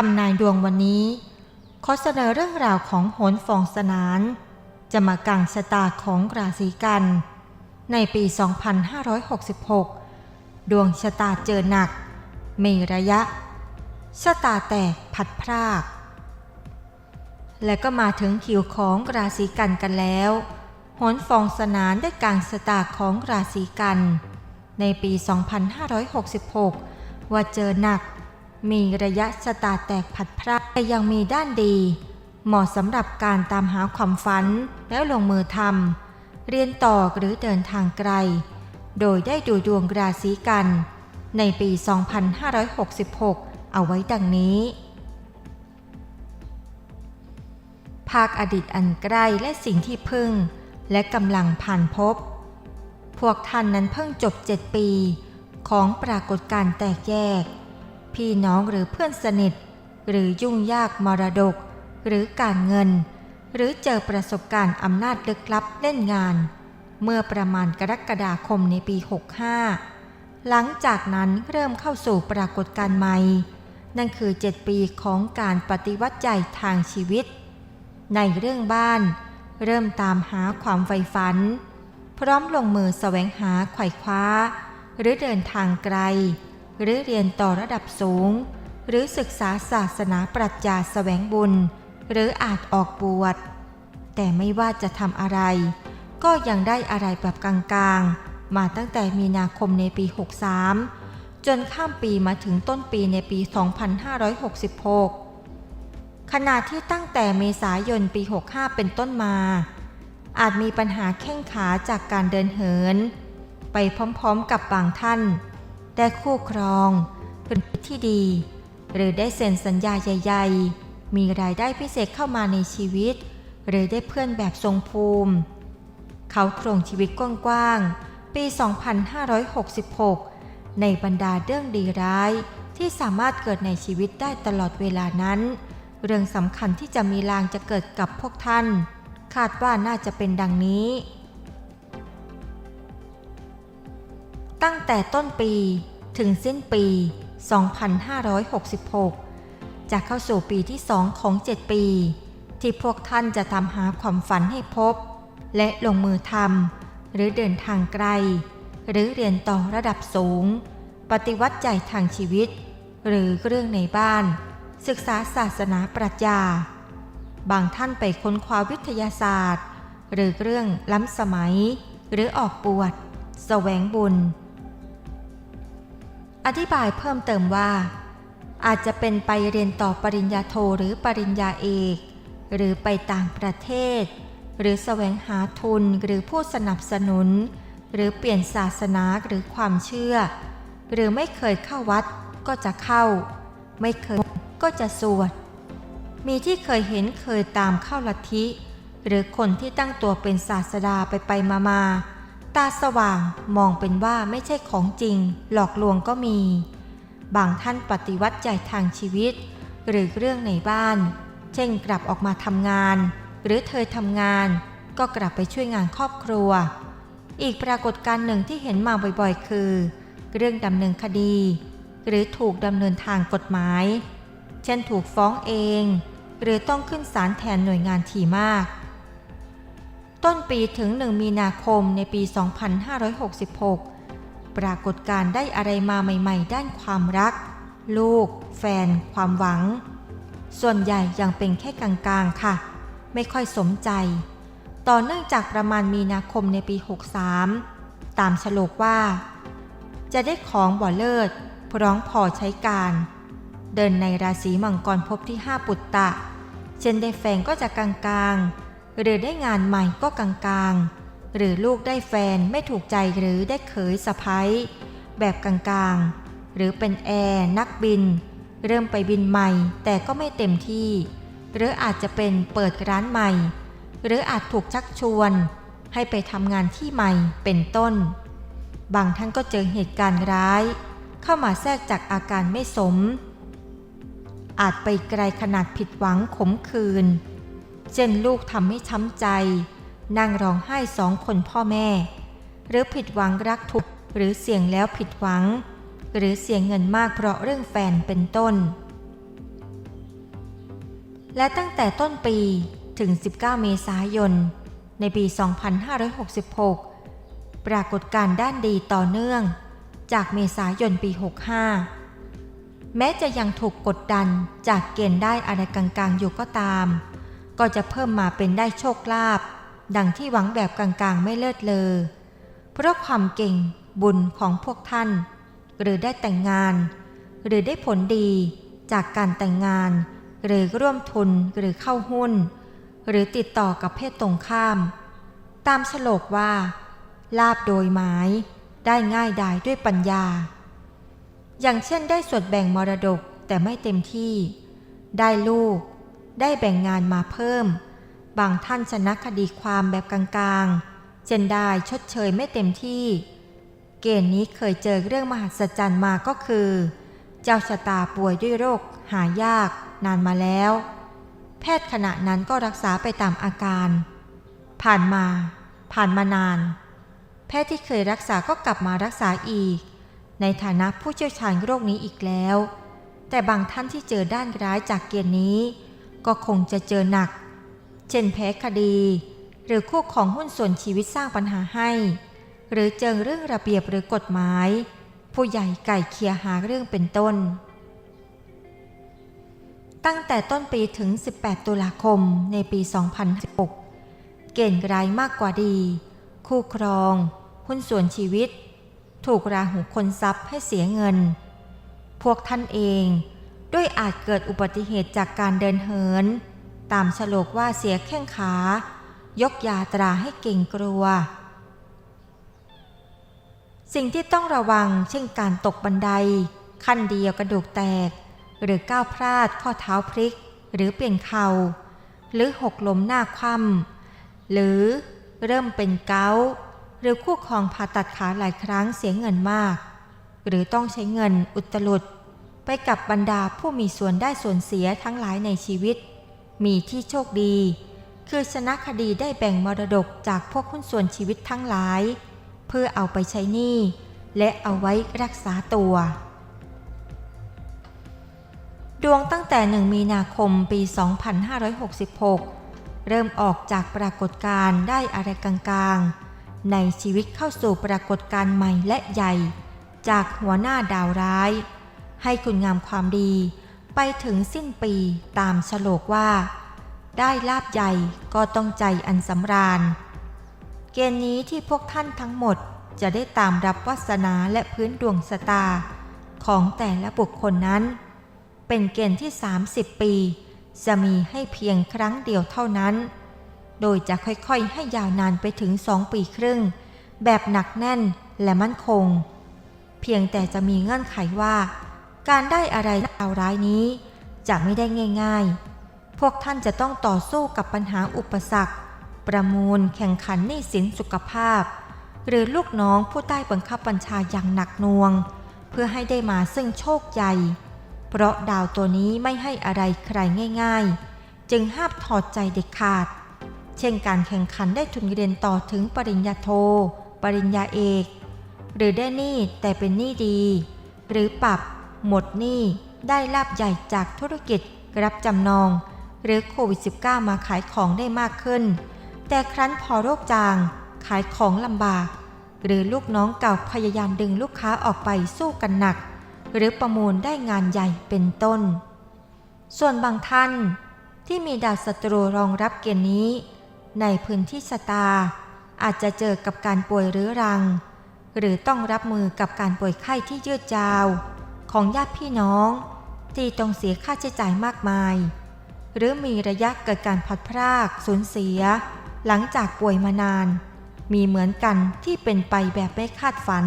ทำนายดวงวันนี้ ขอเสนอเรื่องราวของโหนฟองสนาน จะมากางชะตาของราศีกัน ในปี 2566 ดวงชะตาเจอหนัก มีระยะ ชะตาแตกผัดพราก และก็มาถึงคิวของราศีกันกันแล้วโหนฟองสนานได้กางสตาของราศีกัน ในปี 2566 ว่าเจอหนัก มีระยะชะตาแตกผัดพรากแต่ยังมีด้านดี เหมาะสำหรับการตามหาความฝันแล้วลงมือทำเรียนต่อหรือเดินทางไกล โดยได้ดูดวงราศีกัน ในปี 2566 เอาไว้ดังนี้ ภาคอดีตอันใกล้และสิ่งที่พึ่ง และกำลังผ่านพบ พวกท่านนั้นเพิ่งจบเจ็ดปี ของปรากฏการแตกแยก พี่น้องหรือเพื่อนสนิท หรือยุ่งยากมรดก หรือการเงิน หรือเจอประสบการณ์อำนาจลึกลับเล่นงาน เมื่อประมาณกรกฎาคมในปี 65 หลังจากนั้นเริ่มเข้าสู่ปรากฏการณ์ใหม่ นั่นคือ 7 ปีของการปฏิวัติใจทางชีวิต ในเรื่องบ้าน เริ่มตามหาความใฝ่ฝัน พร้อมลงมือแสวงหาไขว่คว้า หรือเดินทางไกล หรือเรียนต่อระดับสูง หรือศึกษาศาสนาปรัชญาแสวงบุญ หรืออาจออกบวช แต่ไม่ว่าจะทำอะไร ก็ยังได้อะไรแบบกลางๆ มาตั้งแต่มีนาคมในปี 63 จนข้ามปีมาถึงต้นปีในปี 2566 ขณะที่ตั้งแต่เมษายนปี 65 เป็นต้นมา อาจมีปัญหาแข้งขาจากการเดินเหิน ไปพร้อมๆกับบางท่าน ได้คู่ครองเป็นที่ดี หรือได้เซ็นสัญญาใหญ่ ๆ มีรายได้พิเศษเข้ามาในชีวิต หรือได้เพื่อนแบบทรงภูมิ เขาโครงชีวิตกว้างๆ ปี 2566 ในบรรดาเรื่องดีร้ายที่สามารถเกิดในชีวิตได้ตลอดเวลานั้น เรื่องสำคัญที่จะมีลางจะเกิดกับพวกท่าน คาดว่าน่าจะเป็นดังนี้ ตั้งแต่ต้นปีถึงสิ้นปี 2566 จะเข้าสู่ปีที่สองของ 7 ปี ที่พวกท่านจะทำหาความฝันให้พบ และลงมือทำหรือเดินทางไกล หรือเรียนต่อระดับสูง ปฏิวัติใจทางชีวิต หรือเรื่องในบ้าน ศึกษาศาสนาปรัชญา บางท่านไปค้นคว้าวิทยาศาสตร์ หรือเรื่องล้ำสมัย หรือออกบวชแสวงบุญ อธิบายเพิ่มเติมว่า อาจจะเป็นไปเรียนต่อปริญญาโทหรือปริญญาเอก หรือไปต่างประเทศ หรือแสวงหาทุนหรือผู้สนับสนุน หรือเปลี่ยนศาสนาหรือความเชื่อ หรือไม่เคยเข้าวัดก็จะเข้า ไม่เคยก็จะสวด มีที่เคยเห็นเคยตามเข้าลัทธิ หรือคนที่ตั้งตัวเป็นศาสดาไปไปมามา ตาสว่างมองเป็นว่าไม่ใช่ของจริง หลอกลวงก็มี บางท่านปฏิวัติใจทางชีวิต หรือเรื่องในบ้าน เช่นกลับออกมาทำงาน หรือเธอทำงาน ก็กลับไปช่วยงานครอบครัว อีกปรากฏการณ์หนึ่งที่เห็นมาบ่อยๆ คือ เรื่องดำเนินคดี หรือถูกดำเนินทางกฎหมาย เช่นถูกฟ้องเอง หรือต้องขึ้นศาลแทนหน่วยงานถี่มาก ต้นปีถึง 1 มีนาคมในปี 2566 ปรากฏการได้อะไรมาใหม่ ๆ ด้านความรัก ลูก แฟน ความหวัง ส่วนใหญ่ยังเป็นแค่กลางๆ ค่ะ ไม่ค่อยสมใจ ต่อเนื่องจากประมาณมีนาคมในปี 63 ตามฉลกว่า จะได้ของบ่อเลิศ พร้องพอใช้การ เดินในราศีมังกรพบที่ 5 ปุตตะ เช่นได้แฟนก็จะกลางๆ หรือได้งานใหม่ก็กลางๆ หรือลูกได้แฟนไม่ถูกใจหรือได้เขยสะพ้ายแบบกลางๆ หรือเป็นแอร์นักบิน เริ่มไปบินใหม่แต่ก็ไม่เต็มที่ หรืออาจจะเป็นเปิดร้านใหม่ หรืออาจถูกชักชวน ให้ไปทำงานที่ใหม่เป็นต้น บางท่านก็เจอเหตุการณ์ร้าย เข้ามาแทรกจากอาการไม่สม อาจไปไกลขนาดผิดหวังขมขื่น เช่นลูกทำให้ช้ำใจ นั่งร้องไห้สองคนพ่อแม่ หรือผิดหวังรักทุกข์หรือเสี่ยงแล้วผิดหวัง หรือเสี่ยงเงินมากเพราะเรื่องแฟนเป็นต้น และตั้งแต่ต้นปีถึง 19 เมษายน ในปี 2566 ปรากฏการด้านดีต่อเนื่อง จากเมษายนปี 65 แม้จะยังถูกกดดันจากเกณฑ์ได้อะไรกลางๆอยู่ก็ตาม ก็จะเพิ่มมาเป็นได้โชคลาภดังที่หวังแบบกลางๆไม่เลิศเลอเพราะความเก่งบุญของพวกท่าน หรือได้แต่งงาน หรือได้ผลดีจากการแต่งงาน หรือร่วมทุนหรือเข้าหุ้น หรือติดต่อกับเพศตรงข้าม ตามฉลกว่า ลาบโดยหมายได้ง่ายดายด้วยปัญญา อย่างเช่นได้ส่วนแบ่งมรดกแต่ไม่เต็มที่ ได้ลูก ได้แบ่งงานมาเพิ่ม บางท่านชนะคดีความแบบกลางๆ เช่นได้ชดเชยไม่เต็มที่ เกณฑ์นี้เคยเจอเรื่องมหัศจรรย์มาก็คือ เจ้าชะตาป่วยด้วยโรค หายากนานมาแล้ว แพทย์ขณะนั้นก็รักษาไปตามอาการ ผ่านมา ผ่านมานาน แพทย์ที่เคยรักษาก็กลับมารักษาอีก ในฐานะผู้เชี่ยวชาญโรคนี้อีกแล้ว แต่บางท่านที่เจอด้านร้ายจากเกณฑ์นี้ ก็คงจะเจอหนัก เช่นแพ้คดี หรือคู่ของหุ้นส่วนชีวิตสร้างปัญหาให้ หรือเจอเรื่องระเบียบหรือกฎหมาย ผู้ใหญ่ไก่เคลียร์หาเรื่องเป็นต้น ตั้งแต่ต้นปีถึง 18 ตุลาคมในปี 2016 เกณฑ์ร้ายมากกว่าดี คู่ครอง หุ้นส่วนชีวิต ถูกราหูคนทรัพย์ให้เสียเงิน พวกท่านเอง ด้วยอาจเกิดอุบัติเหตุจากการเดินเหิน ตามฉลกว่าเสียแข้งขา ยกยาตราให้เก่งกลัว สิ่งที่ต้องระวังเช่นการตกบันได ขั้นเดียวกระดูกแตก หรือก้าวพลาดข้อเท้าพลิก หรือเปลี่ยนเข่า หรือหกล้มหน้าคว่ำหรือเริ่มเป็นเกาหรือคู่ครองผ่าตัดขาหลายครั้งเสียเงินมาก หรือต้องใช้เงินอุตลุด ไปกับบรรดาผู้มีส่วนได้ส่วนเสียทั้งหลายในชีวิต มีที่โชคดี คือชนะคดีได้แบ่งมรดกจากพวกหุ้นส่วนชีวิตทั้งหลาย เพื่อเอาไปใช้หนี้และเอาไว้รักษาตัว ดวงตั้งแต่1มีนาคมปี 2566 เริ่มออกจากปรากฏการณ์ได้อะไรกลางๆ ในชีวิตเข้าสู่ปรากฏการณ์ใหม่และใหญ่ จากหัวหน้าดาวร้าย ให้คุณงามความดี ไปถึงสิ้นปีตามฉลกว่า ได้ลาบใหญ่ก็ต้องใจอันสำราญ เกณฑ์นี้ที่พวกท่านทั้งหมดจะได้ตามรับวาสนาและพื้นดวงสตา ของแต่ละบุคคลนั้น เป็นเกณฑ์ที่ 30 ปี จะมีให้เพียงครั้งเดียวเท่านั้น โดยจะค่อยๆ ให้ยาวนานไปถึง2ปีครึ่ง แบบหนักแน่นและมั่นคง เพียงแต่จะมีเงื่อนไขว่า การได้อะไรดาวร้ายนี้ จะไม่ได้ง่าย ๆ พวกท่านจะต้องต่อสู้กับปัญหาอุปสรรค ประมูลแข่งขันหนี้สินสุขภาพ หรือลูกน้องผู้ใต้บังคับบัญชาอย่างหนักหน่วง เพื่อให้ได้มาซึ่งโชคใหญ่ เพราะดาวตัวนี้ไม่ให้อะไรใครง่าย ๆ จึงห้ามถอดใจเด็ดขาด เช่นการแข่งขันได้ทุนเรียนต่อถึงปริญญาโท ปริญญาเอก หรือได้หนี้แต่เป็นหนี้ดี หรือปรับ หมดหนี้ได้ลาบใหญ่จากธุรกิจรับจำนอง หรือโควิด -19 มาขายของได้มากขึ้น แต่ครั้นพอโรคจาง ขายของลำบาก หรือลูกน้องเก่าพยายามดึงลูกค้าออกไปสู้กันหนัก หรือประมูลได้งานใหญ่เป็นต้น ส่วนบางท่านที่มีดาวศัตรูรองรับเกณฑ์นี้ ในพื้นที่สตา อาจจะเจอกับการป่วยเรื้อรัง หรือต้องรับมือกับการป่วยไข้ที่ยืดยาว ของญาติพี่น้อง ที่ต้องเสียค่าใช้จ่ายมากมาย หรือมีระยะเกิดการพัดพรากสูญเสีย หลังจากป่วยมานาน มีเหมือนกันที่เป็นไปแบบไม่คาดฝัน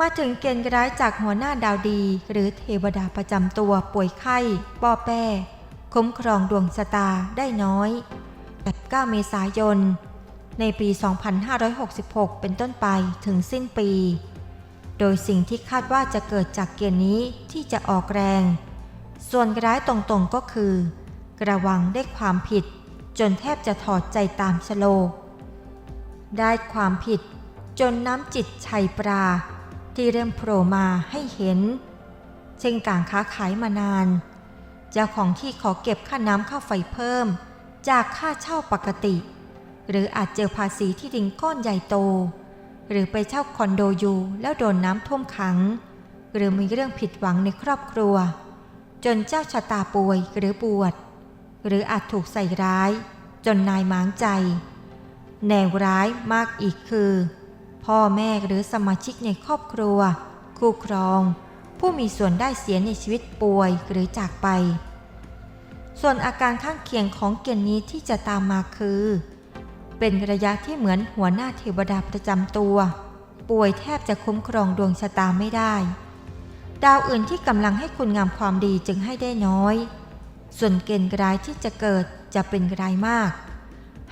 มาถึงเกณฑ์ร้ายจากหัวหน้าดาวดี หรือเทวดาประจำตัวป่วยไข้ป้อแป้คุ้มครองดวงชะตาได้น้อยแต่9เมษายน ในปี 2566 เป็นต้นไปถึงสิ้นปี โดยสิ่งที่คาดว่าจะเกิดจากเกณฑ์นี้ที่จะออกแรง ส่วนร้ายตรงๆก็คือ กระวังได้ความผิด จนแทบจะถอดใจตามชโล ได้ความผิด จนน้ำจิตชัยปราที่เริ่มโผล่มาให้เห็น เช่นการค้าขายมานาน เจ้าของที่ขอเก็บค่าน้ำค่าไฟเพิ่ม จากค่าเช่าปกติ หรืออาจเจอภาษีที่ดินก้อนใหญ่โต หรือไปเช่าคอนโดอยู่แล้วโดนน้ำท่วมขัง หรือมีเรื่องผิดหวังในครอบครัว จนเจ้าชะตาป่วยหรือบวชหรืออาจถูกใส่ร้าย จนนายหมางใจ แนวร้ายมากอีกคือ พ่อแม่หรือสมาชิกในครอบครัว คู่ครอง ผู้มีส่วนได้เสียในชีวิตป่วยหรือจากไป ส่วนอาการข้างเคียงของเกณฑ์นี้ที่จะตามมาคือ เป็นระยะที่เหมือนหัวหน้าเทวดาประจำตัว ป่วยแทบจะคุ้มครองดวงชะตาไม่ได้ ดาวอื่นที่กำลังให้คุณงามความดีจึงให้ได้น้อย ส่วนเกณฑ์ร้ายที่จะเกิดจะเป็นร้ายมาก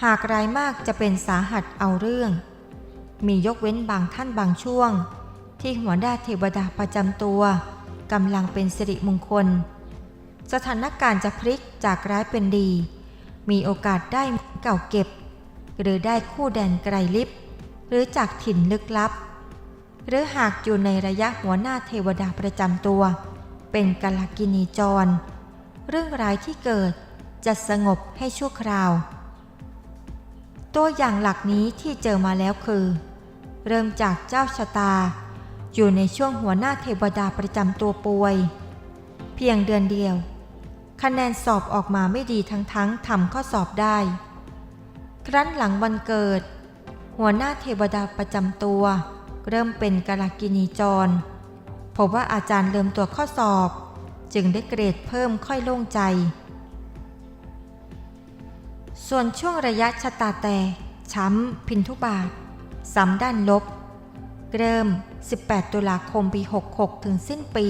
หากร้ายมากจะเป็นสาหัสเอาเรื่อง มียกเว้นบางท่านบางช่วง ที่หัวหน้าเทวดาประจำตัวกำลังเป็นสิริมงคล สถานการณ์จะพลิกจากร้ายเป็นดี มีโอกาสได้เก่าเก็บ หรือได้คู่แดนไกลลิบหรือจากถิ่นลึกลับ หรือหากอยู่ในระยะหัวหน้าเทวดาประจำตัว เป็นกาลกินีจร เรื่องร้ายที่เกิดจะสงบให้ชั่วคราว ตัวอย่างหลักนี้ที่เจอมาแล้วคือ เริ่มจากเจ้าชะตา อยู่ในช่วงหัวหน้าเทวดาประจำตัวป่วย เพียงเดือนเดียว คะแนนสอบออกมาไม่ดีทั้งๆทำข้อสอบได้ ครั้นหลังวันเกิด หัวหน้าเทวดาประจำตัว เริ่มเป็นกาลกินีจรพบว่าอาจารย์เริ่มตัวข้อสอบ จึงได้เกรดเพิ่มค่อยโล่งใจ ส่วนช่วงระยะชะตาแตกช้ำ พินทุบาทสำด้านลบ เริ่ม 18 ตุลาคมปี 66 ถึงสิ้นปี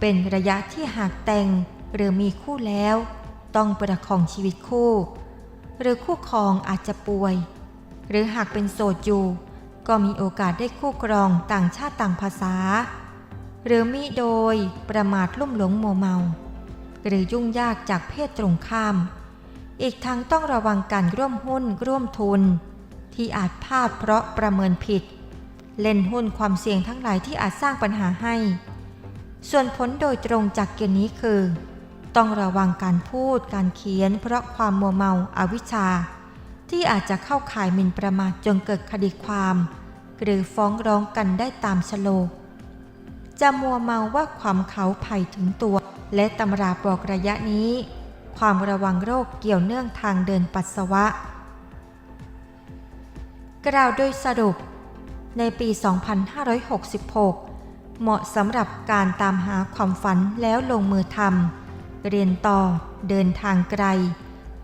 เป็นระยะที่หากแต่งหรือมีคู่แล้ว ต้องประคองชีวิตคู่ หรือคู่ครองอาจจะป่วย หรือหากเป็นโสดอยู่ ก็มีโอกาสได้คู่ครองต่างชาติต่างภาษา หรือมิโดยประมาทลุ่มหลงโมเมา หรือยุ่งยากจากเพศตรงข้าม อีกทั้งต้องระวังการร่วมหุ้นร่วมทุน ที่อาจพลาดเพราะประเมินผิด เล่นหุ้นความเสี่ยงทั้งหลายที่อาจสร้างปัญหาให้ ส่วนผลโดยตรงจากเกณฑ์นี้คือ ต้องระวังการพูดการเขียน เพราะความมัวเมาอาวิชชา ที่อาจจะเข้าข่ายหมิ่นประมาทจนเกิดคดีความ หรือฟ้องร้องกันได้ตามชโลกจะมัวเมาว่าความเขาภัยถึงตัว และตำราบอกระยะนี้ ความระวังโรคเกี่ยวเนื่องทางเดินปัสสาวะ กล่าวโดยสรุป ในปี 2566 เหมาะสำหรับการตามหาความฝันแล้วลงมือทำ เรียนต่อ เดินทางไกล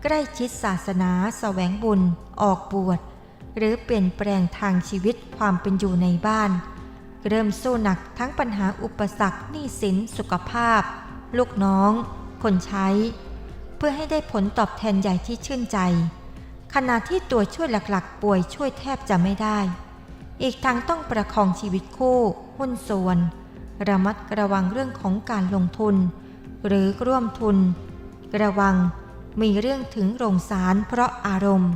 ใกล้ชิดศาสนาสแสวงบุญ ออกบวช หรือเปลี่ยนแปลงทางชีวิตความเป็นอยู่ในบ้าน เริ่มสู้หนักทั้งปัญหาอุปสรรคหนี้สินสุขภาพ ลูกน้อง คนใช้ เพื่อให้ได้ผลตอบแทนใหญ่ที่ชื่นใจ ขณะที่ตัวช่วยหลักๆ ป่วยช่วยแทบจะไม่ได้ อีกทั้งต้องประคองชีวิตคู่ หุ้นส่วน ระมัดระวังเรื่องของการลงทุน หรือร่วมทุน ระวังมีเรื่องถึงโรงสารเพราะอารมณ์